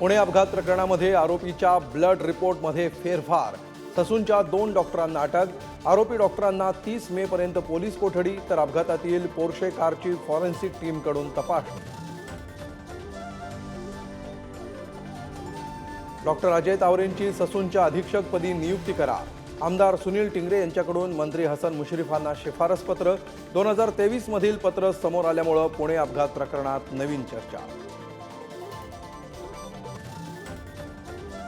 पुणे अपघात प्रकरणामध्ये आरोपीच्या ब्लड रिपोर्टमध्ये फेरफार. ससूनच्या दोन डॉक्टरांना अटक. आरोपी डॉक्टरांना तीस मे पर्यंत पोलीस कोठडी तर अपघातातील पोर्शे कारची फॉरेन्सिक टीमकडून तपासणी. डॉक्टर अजय तावरेंची ससूनच्या अधीक्षकपदी नियुक्ती करा आमदार सुनील टिंगरे यांच्याकडून मंत्री हसन मुश्रीफांना शिफारस पत्र दोन हजार तेवीसमधील पत्र समोर आल्यामुळं पुणे अपघात प्रकरणात नवीन चर्चा.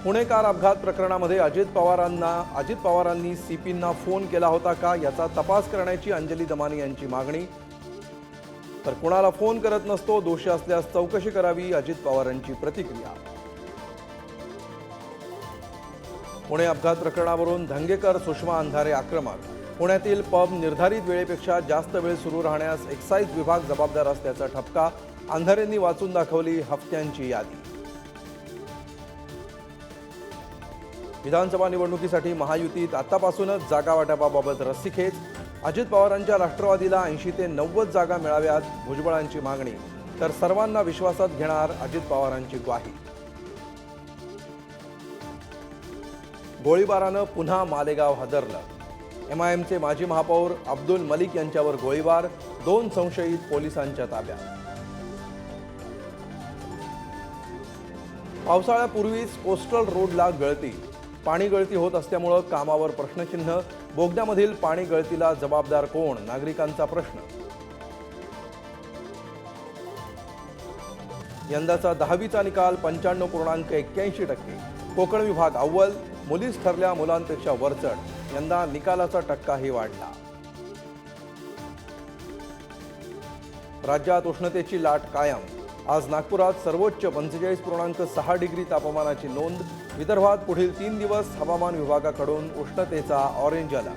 पुणे कार अपघात प्रकरणामध्ये अजित पवारांना अजित पवारांनी सीपींना फोन केला होता का याचा तपास करण्याची अंजली दमानी यांची मागणी. तर कुणाला फोन करत नसतो दोषी असल्यास चौकशी करावी अजित पवारांची प्रतिक्रिया. पुणे अपघात प्रकरणावरून धंगेकर सुषमा अंधारे आक्रमक. पुण्यातील पब निर्धारित वेळेपेक्षा जास्त वेळ सुरू राहण्यास एक्साईज विभाग जबाबदार असल्याचा ठपका अंधारेंनी वाचून दाखवली हप्त्यांची यादी. विधानसभा निवडणुकीसाठी महायुतीत आतापासूनच जागा वाटपाबाबत रस्सीखेच. अजित पवारांच्या राष्ट्रवादीला ऐंशी ते नव्वद जागा मिळाव्यात भुजबळांची मागणी. तर सर्वांना विश्वासात घेणार अजित पवारांची ग्वाही. गोळीबारानं पुन्हा मालेगाव हादरलं. एमआयएमचे माजी महापौर अब्दुल मलिक यांच्यावर गोळीबार दोन संशयित पोलिसांच्या ताब्यात. पावसाळ्यापूर्वीच कोस्टल रोडला गळती. पाणी गळती होत असल्यामुळं कामावर प्रश्नचिन्ह. बोगद्यामधील पाणी गळतीला जबाबदार कोण? नागरिकांचा प्रश्न. यंदाचा दहावीचा निकाल पंच्याण्णव पूर्णांक एक्क्याऐंशी टक्के. कोकण विभाग अव्वल मुलीच ठरल्या मुलांपेक्षा वरचढ. यंदा निकालाचा टक्काही वाढला. राज्यात उष्णतेची लाट कायम. आज नागपुरात सर्वोच्च पंचेचाळीस पूर्णांक सहा डिग्री तापमानाची नोंद. विदर्भात पुढील तीन दिवस हवामान विभागाकडून उष्णतेचा ऑरेंज आला